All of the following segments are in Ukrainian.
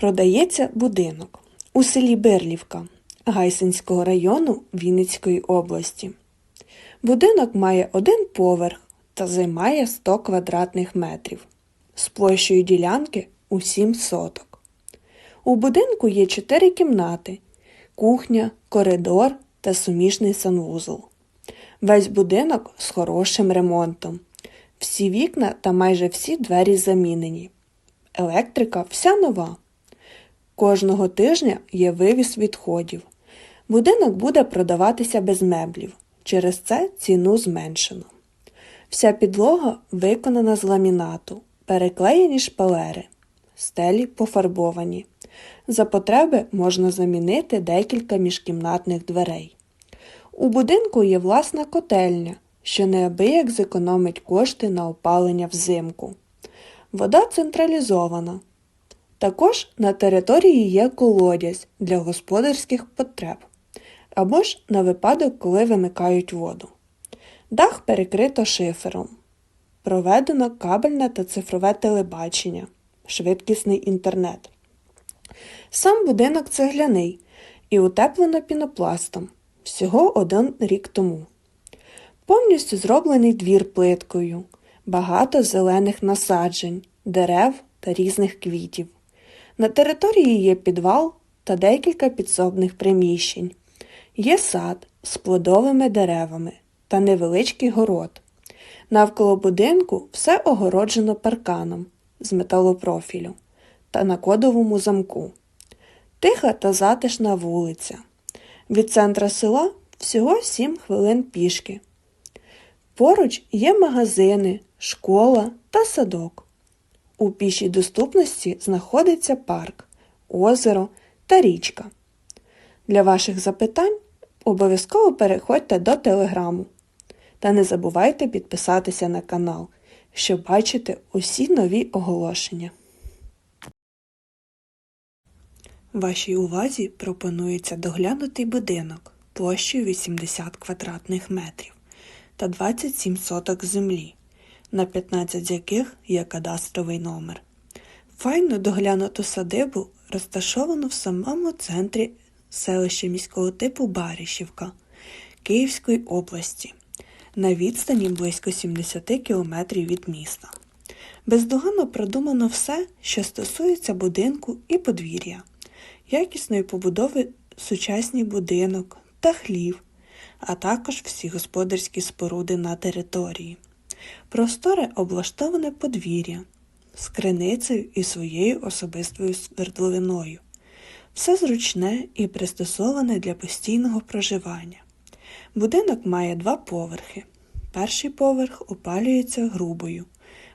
Продається будинок у селі Берлівка Гайсинського району Вінницької області. Будинок має один поверх та займає 100 квадратних метрів з площею ділянки у 7 соток. У будинку є 4 кімнати, кухня, коридор та суміжний санвузол. Весь будинок з хорошим ремонтом. Всі вікна та майже всі двері замінені. Електрика вся нова. Кожного тижня є вивіз відходів. Будинок буде продаватися без меблів. Через це ціну зменшено. Вся підлога виконана з ламінату, переклеєні шпалери, стелі пофарбовані. За потреби можна замінити декілька міжкімнатних дверей. У будинку є власна котельня, що неабияк зекономить кошти на опалення взимку. Вода централізована. Також на території є колодязь для господарських потреб або ж на випадок, коли вимикають воду. Дах перекрито шифером. Проведено кабельне та цифрове телебачення, швидкісний інтернет. Сам будинок цегляний і утеплено пінопластом всього один рік тому. Повністю зроблений двір плиткою, багато зелених насаджень, дерев та різних квітів. На території є підвал та декілька підсобних приміщень. Є сад з плодовими деревами та невеличкий город. Навколо будинку все огороджено парканом з металопрофілю та на кодовому замку. Тиха та затишна вулиця. Від центра села всього 7 хвилин пішки. Поруч є магазини, школа та садок. У пішій доступності знаходиться парк, озеро та річка. Для ваших запитань обов'язково переходьте до телеграму. Та не забувайте підписатися на канал, щоб бачити усі нові оголошення. Вашій увазі пропонується доглянутий будинок площею 80 квадратних метрів та 27 соток землі, на 15 з яких є кадастровий номер. Файно доглянуту садибу розташовано в самому центрі селища міського типу Барішівка Київської області на відстані близько 70 кілометрів від міста. Бездоганно продумано все, що стосується будинку і подвір'я, якісної побудови сучасний будинок та хлів, а також всі господарські споруди на території. Просторе облаштоване подвір'я з криницею і своєю особистою свердловиною. Все зручне і пристосоване для постійного проживання. Будинок має два поверхи. Перший поверх опалюється грубою,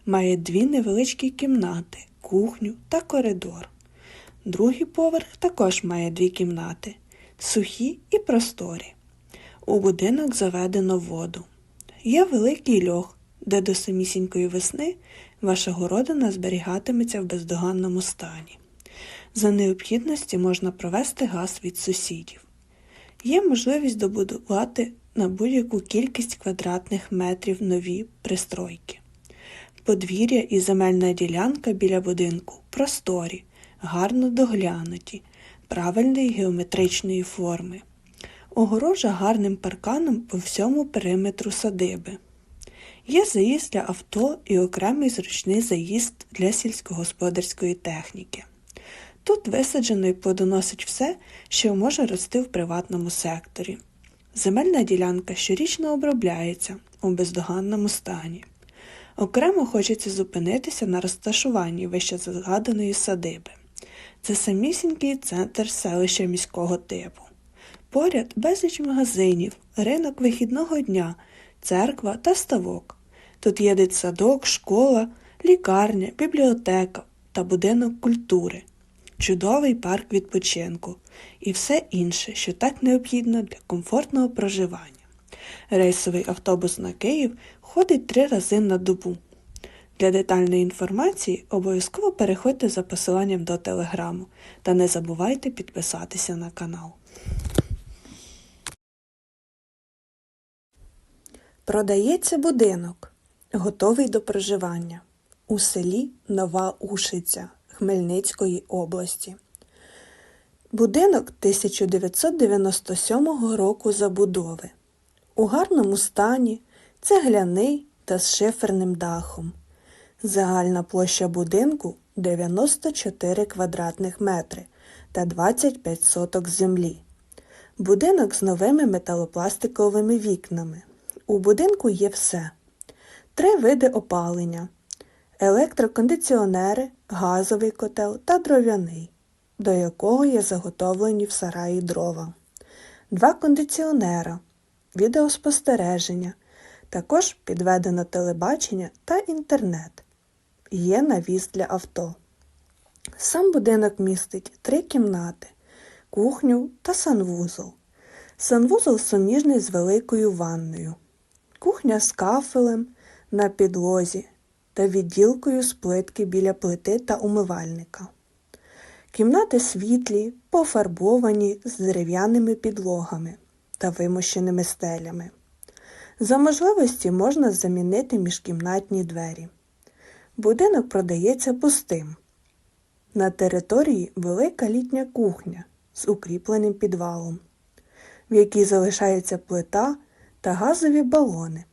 має дві невеличкі кімнати, кухню та коридор. Другий поверх також має дві кімнати, сухі і просторі. У будинок заведено воду. Є великий льох, де до самісінької весни ваша городина зберігатиметься в бездоганному стані. За необхідності можна провести газ від сусідів. Є можливість добудувати на будь-яку кількість квадратних метрів нові пристройки. Подвір'я і земельна ділянка біля будинку просторі, гарно доглянуті, правильної геометричної форми. Огорожа гарним парканом по всьому периметру садиби. Є заїзд для авто і окремий зручний заїзд для сільськогосподарської техніки. Тут висаджено і плодоносить все, що може рости в приватному секторі. Земельна ділянка щорічно обробляється у бездоганному стані. Окремо хочеться зупинитися на розташуванні вище згаданої садиби. Це самісінький центр селища міського типу. Поряд безліч магазинів, ринок вихідного дня, церква та ставок. Тут є дитсадок, школа, лікарня, бібліотека та будинок культури, чудовий парк відпочинку і все інше, що так необхідно для комфортного проживання. Рейсовий автобус на Київ ходить три рази на добу. Для детальної інформації обов'язково переходьте за посиланням до телеграму та не забувайте підписатися на канал. Продається будинок, готовий до проживання. У селі Нова Ушиця Хмельницької області. Будинок 1997 року забудови. У гарному стані, цегляний та з шиферним дахом. Загальна площа будинку 94 квадратних метри та 25 соток землі. Будинок з новими металопластиковими вікнами. У будинку є все. Три види опалення: електрокондиціонери, газовий котел та дров'яний, до якого є заготовлені в сараї дрова, два кондиціонера, відеоспостереження, також підведено телебачення та інтернет. Є навіс для авто. Сам будинок містить три кімнати, кухню та санвузол. Санвузол суміжний з великою ванною, кухня з кафелем на підлозі та відділкою з плитки біля плити та умивальника. Кімнати світлі, пофарбовані з дерев'яними підлогами та вимощеними стелями. За можливості можна замінити міжкімнатні двері. Будинок продається пустим. На території велика літня кухня з укріпленим підвалом, в якій залишається плита та газові балони.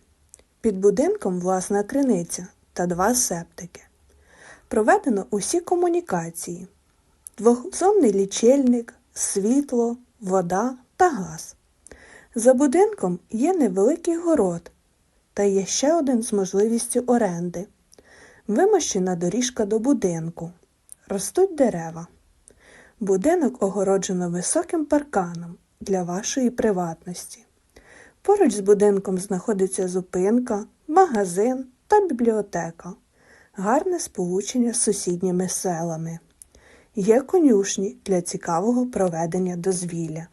Під будинком власна криниця та два септики. Проведено усі комунікації, двохзонний лічильник, світло, вода та газ. За будинком є невеликий город та є ще один з можливістю оренди. Вимощена доріжка до будинку. Ростуть дерева. Будинок огороджено високим парканом для вашої приватності. Поруч з будинком знаходиться зупинка, магазин та бібліотека. Гарне сполучення з сусідніми селами. Є конюшні для цікавого проведення дозвілля.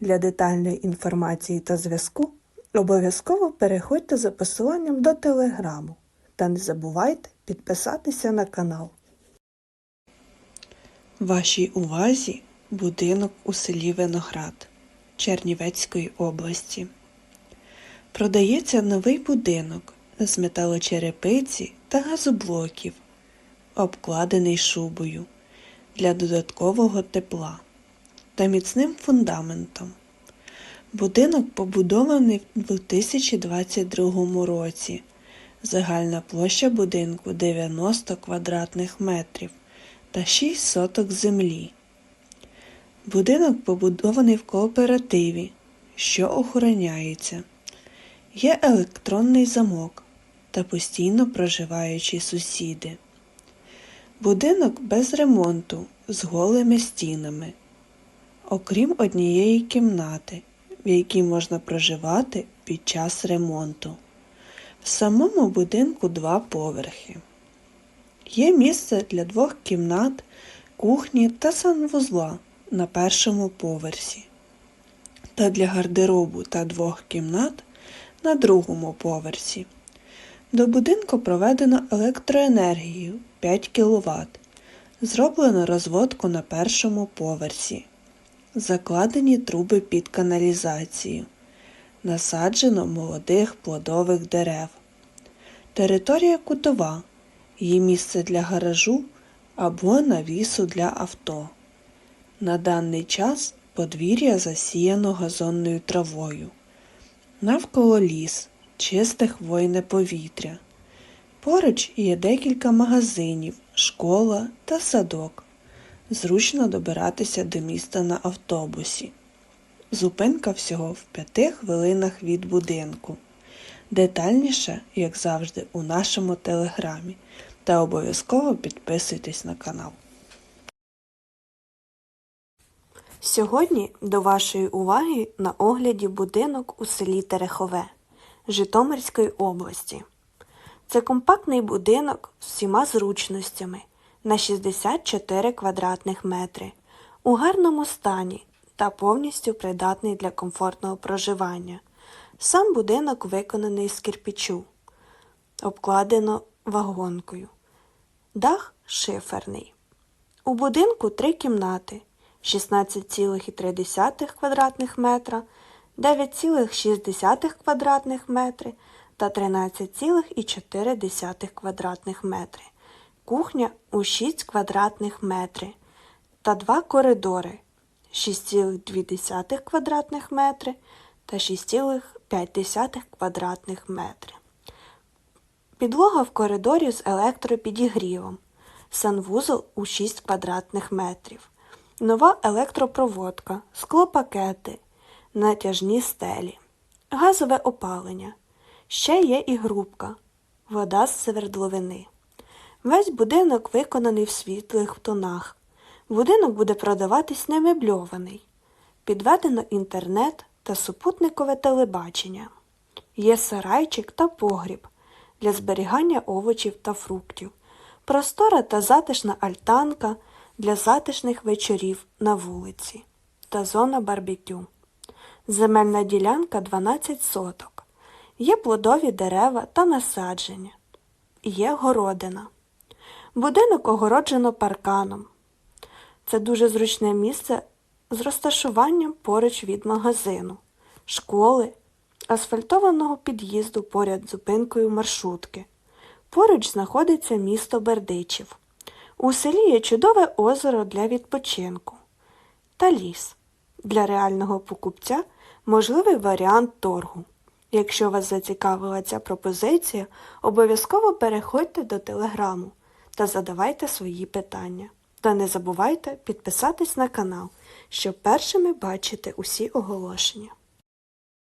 Для детальної інформації та зв'язку обов'язково переходьте за посиланням до телеграму та не забувайте підписатися на канал. Вашій увазі будинок у селі Виноград Чернівецької області. Продається новий будинок з металочерепиці та газоблоків, обкладений шубою для додаткового тепла та міцним фундаментом. Будинок побудований в 2022 році. Загальна площа будинку 90 квадратних метрів та 6 соток землі. Будинок побудований в кооперативі, що охороняється. Є електронний замок та постійно проживаючі сусіди. Будинок без ремонту з голими стінами, окрім однієї кімнати, в якій можна проживати під час ремонту. В самому будинку два поверхи. Є місце для двох кімнат, кухні та санвузла на першому поверсі, та для гардеробу та двох кімнат на другому поверсі. До будинку проведено електроенергію 5 кВт. Зроблено розводку на першому поверсі. Закладені труби під каналізацію. Насаджено молодих плодових дерев. Територія кутова. Є місце для гаражу або навісу для авто. На даний час подвір'я засіяно газонною травою. Навколо ліс, чисте хвойне повітря. Поруч є декілька магазинів, школа та садок. Зручно добиратися до міста на автобусі. Зупинка всього в п'яти хвилинах від будинку. Детальніше, як завжди, у нашому телеграмі. Та обов'язково підписуйтесь на канал. Сьогодні до вашої уваги на огляді будинок у селі Терехове Житомирської області. Це компактний будинок з всіма зручностями на 64 квадратних метри у гарному стані та повністю придатний для комфортного проживання. Сам будинок виконаний з кирпічу, обкладено вагонкою. Дах шиферний. У будинку три кімнати 16,3 квадратних метра, 9,6 квадратних метри та 13,4 квадратних метри. кухня у 6 квадратних метри та два коридори 6,2 квадратних метри та 6,5 квадратних метри. Підлога в коридорі з електропідігрівом. Санвузол у 6 квадратних метрів. Нова електропроводка, склопакети, натяжні стелі, газове опалення. Ще є і грубка, вода з свердловини. Весь будинок виконаний в світлих тонах. Будинок буде продаватись немебльований. Підведено інтернет та супутникове телебачення. Є сарайчик та погріб для зберігання овочів та фруктів, простора та затишна альтанка для затишних вечорів на вулиці та зона барбекю. Земельна ділянка 12 соток. Є плодові дерева та насадження. Є городина. Будинок огороджено парканом. Це дуже зручне місце з розташуванням поруч від магазину, школи, асфальтованого під'їзду поряд зупинкою маршрутки. Поруч знаходиться місто Бердичів. У селі є чудове озеро для відпочинку та ліс. Для реального покупця можливий варіант торгу. Якщо вас зацікавила ця пропозиція, обов'язково переходьте до телеграму та задавайте свої питання. Та не забувайте підписатись на канал, щоб першими бачити усі оголошення.